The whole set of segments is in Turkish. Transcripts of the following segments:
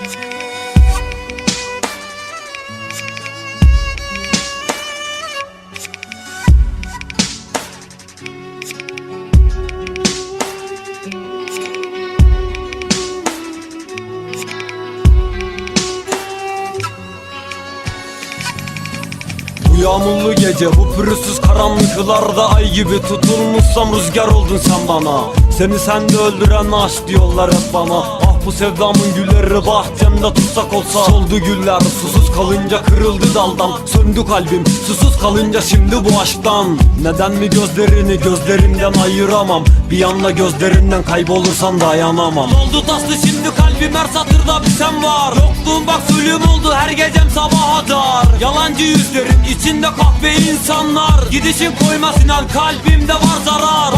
Yağmurlu gece bu pürüzsüz karanlıklarda ay gibi tutulmuşsam rüzgar oldun sen bana. Seni sende öldüren aşk diyorlar hep bana bu sevdamın gülleri bahçemde tutsak olsa. Soldu güller susuz kalınca kırıldı daldan. Söndü kalbim susuz kalınca şimdi bu aşktan. Neden mi gözlerini gözlerimden ayıramam? Bir anda gözlerinden kaybolursan dayanamam. Oldu taslı şimdi kalbim her satırda bir sen var. Yokluğun bak zulüm oldu her gecem sabaha dar. Yalancı yüzlerin içinde kahve insanlar. Gidişin koymaz inan kalbimde var zarar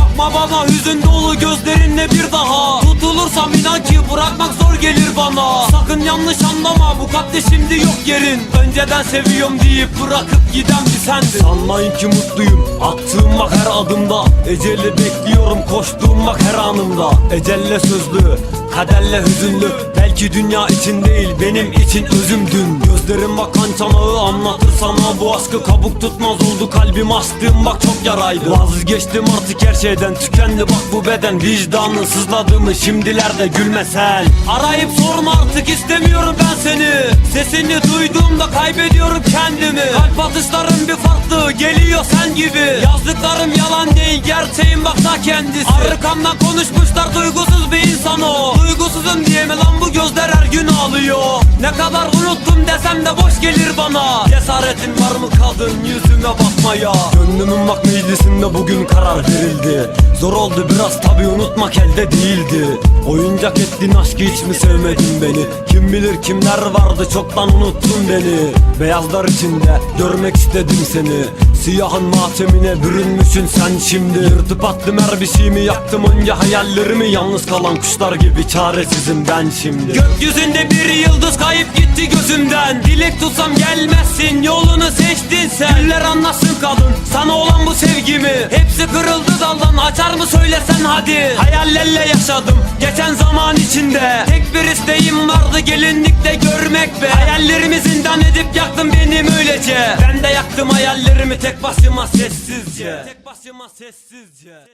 yanlış anlama bu kalpte şimdi yok yerin. Önceden seviyorum deyip bırakıp giden bir sendin. Sanmayın ki mutluyum attığım bak her adımda. Eceli bekliyorum koştuğum bak her anımda. Ecelle sözlü kaderle hüzünlü. Belki dünya için değil benim için özümdün Gözlerim bakan çanağı anlatır sana. Bu aşkı kabuk tutmaz oldu kalbim astığım. Bak çok yaraydı. Vazgeçtim artık her şeyden. Tükendi bak bu beden. Vicdanın sızladı mı? Şimdilerde gülmesen Arayıp sorma artık istemiyorum ben seni. Sesini duyduğumda kaybediyorum kendimi. Kalp atışlarım bir farklı geliyor sen gibi. Yazdıklarım yalan değil gerçeğin bak ta kendisi. Arkamdan konuşmuşlar duygusuz bir insan o. Duygusuzum diye mi lan bu gözler her gün ağlıyor? Ne kadar unuttum desem de boş gelir bana. Cesaretin var mı kadın yüzüme bakmaya? Gönlümün bak meclisinde bugün karar verildi. Zor oldu biraz tabi unutmak elde değildi. Oyuncak ettin aşkı hiç mi sevmedin beni? Kim bilir kimler vardı çoktan unuttun beni. Beyazlar içinde görmek istedim seni Siyahın matemine bürünmüşsün sen şimdi. Yırtıp attım her bir şeyimi yaktım önce hayallerimi. Yalnız kalan kuşlar gibi çaresizim ben şimdi. Gökyüzünde bir yıldız kayıp gitti gözümden. Dilek tutsam gelmezsin yolunu seçtin sen. Güller anlasın kadın sana olan bu sevgimi. Hepsi kırıldı daldan açar mı söylesen hadi. Hayallerle yaşadım geçen zaman içinde. Tek bir isteğim vardı gelinlikte görmek be. Hayallerimi zindan edip yaktın benim öylece Ben de yaktım hayallerimi tek başıma sessizce. Tek başıma sessizce